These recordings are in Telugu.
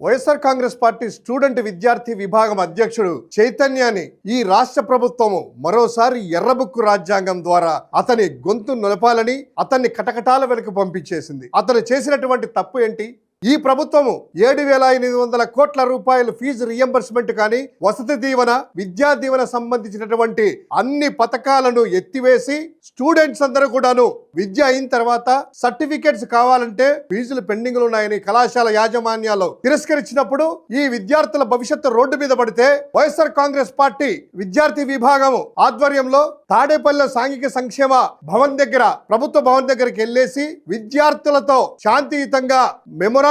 వైఎస్ఆర్ కాంగ్రెస్ పార్టీ స్టూడెంట్ విద్యార్థి విభాగం అధ్యక్షుడు చైతన్యాన్ని ఈ రాష్ట్ర ప్రభుత్వము మరోసారి ఎర్రబుక్కు రాజ్యాంగం ద్వారా అతని గొంతు నొలపాలని అతన్ని కటకటాల వెనుక పంపించేసింది. అతను చేసినటువంటి తప్పు ఏంటి? ఈ ప్రభుత్వము ఏడు వేల ఎనిమిది వందల కోట్ల రూపాయలు ఫీజు రియంబర్స్మెంట్ కానీ వసతి దీవెన విద్యా దీవెన సంబంధించినటువంటి అన్ని పథకాలను ఎత్తివేసి స్టూడెంట్స్ అందరూ కూడాను విద్య అయిన తర్వాత సర్టిఫికేట్స్ కావాలంటే ఫీజులు పెండింగ్లు ఉన్నాయని కళాశాల యాజమాన్యాలు తిరస్కరించినప్పుడు ఈ విద్యార్థుల భవిష్యత్తు రోడ్డు మీద పడితే వైఎస్ఆర్ కాంగ్రెస్ పార్టీ విద్యార్థి విభాగం ఆధ్వర్యంలో తాడేపల్లి సాంఘిక సంక్షేమ భవన్ దగ్గర ప్రభుత్వ భవన్ దగ్గరికి వెళ్ళేసి విద్యార్థులతో శాంతియుతంగా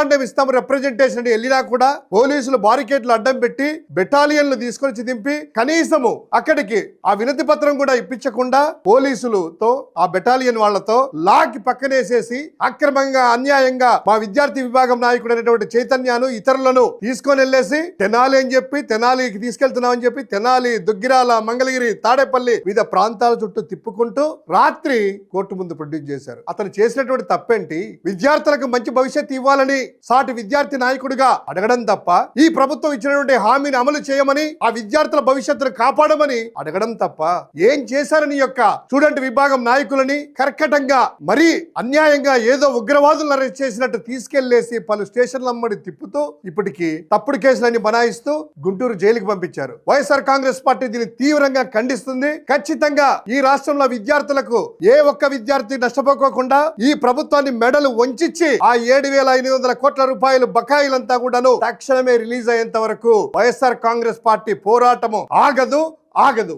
మెమొరాండం ఇస్తాం రిప్రజెంటేషన్ అని వెళ్ళినా కూడా పోలీసులు బారికేడ్లు అడ్డం పెట్టి బెటాలియన్లు తీసుకొని దింపి కనీసము అక్కడికి ఆ వినతి పత్రం కూడా ఇప్పించకుండా పోలీసులతో ఆ బెటాలియన్ వాళ్ళతో లాకి పక్కనేసేసి అక్రమంగా అన్యాయంగా మా విద్యార్థి విభాగం నాయకుడు అనేటువంటి చైతన్యాను ఇతరులను తీసుకొని వెళ్ళేసి తెనాలి అని చెప్పి తెనాలికి తీసుకెళ్తున్నామని చెప్పి తెనాలి దుగ్గిరాల మంగళగిరి తాడేపల్లి వివిధ ప్రాంతాల చుట్టూ తిప్పుకుంటూ రాత్రి కోర్టు ముందు ప్రొడ్యూస్ చేశారు. అతను చేసినటువంటి తప్పేంటి? విద్యార్థులకు మంచి భవిష్యత్తు ఇవ్వాలని సాటి విద్యార్థి నాయకుడిగా అడగడం తప్ప ఈ ప్రభుత్వం ఇచ్చినటువంటి హామీని అమలు చేయమని ఆ విద్యార్థుల భవిష్యత్తును కాపాడమని అడగడం తప్ప ఏం చేశారని యొక్క స్టూడెంట్ విభాగం నాయకులని కర్కటంగా మరీ అన్యాయంగా ఏదో ఉగ్రవాదులను అరెస్ట్ చేసినట్టు తీసుకెళ్ళేసి పలు స్టేషన్ల అమ్మడి తిప్పుతూ ఇప్పటికి తప్పుడు కేసులన్నీ బనాయిస్తూ గుంటూరు జైలుకి పంపించారు. వైఎస్ఆర్ కాంగ్రెస్ పార్టీ దీన్ని తీవ్రంగా ఖండిస్తుంది. ఖచ్చితంగా ఈ రాష్ట్రంలో విద్యార్థులకు ఏ ఒక్క విద్యార్థి నష్టపోకోకుండా ఈ ప్రభుత్వాన్ని మెడలు వంచి ఆ ఏడు వేల ఐదు వందల కోట్ల రూపాయలు బకాయిలంతా కూడాను తక్షణమే రిలీజ్ అయ్యేంత వరకు వైఎస్ఆర్ కాంగ్రెస్ పార్టీ పోరాటము ఆగదు ఆగదు.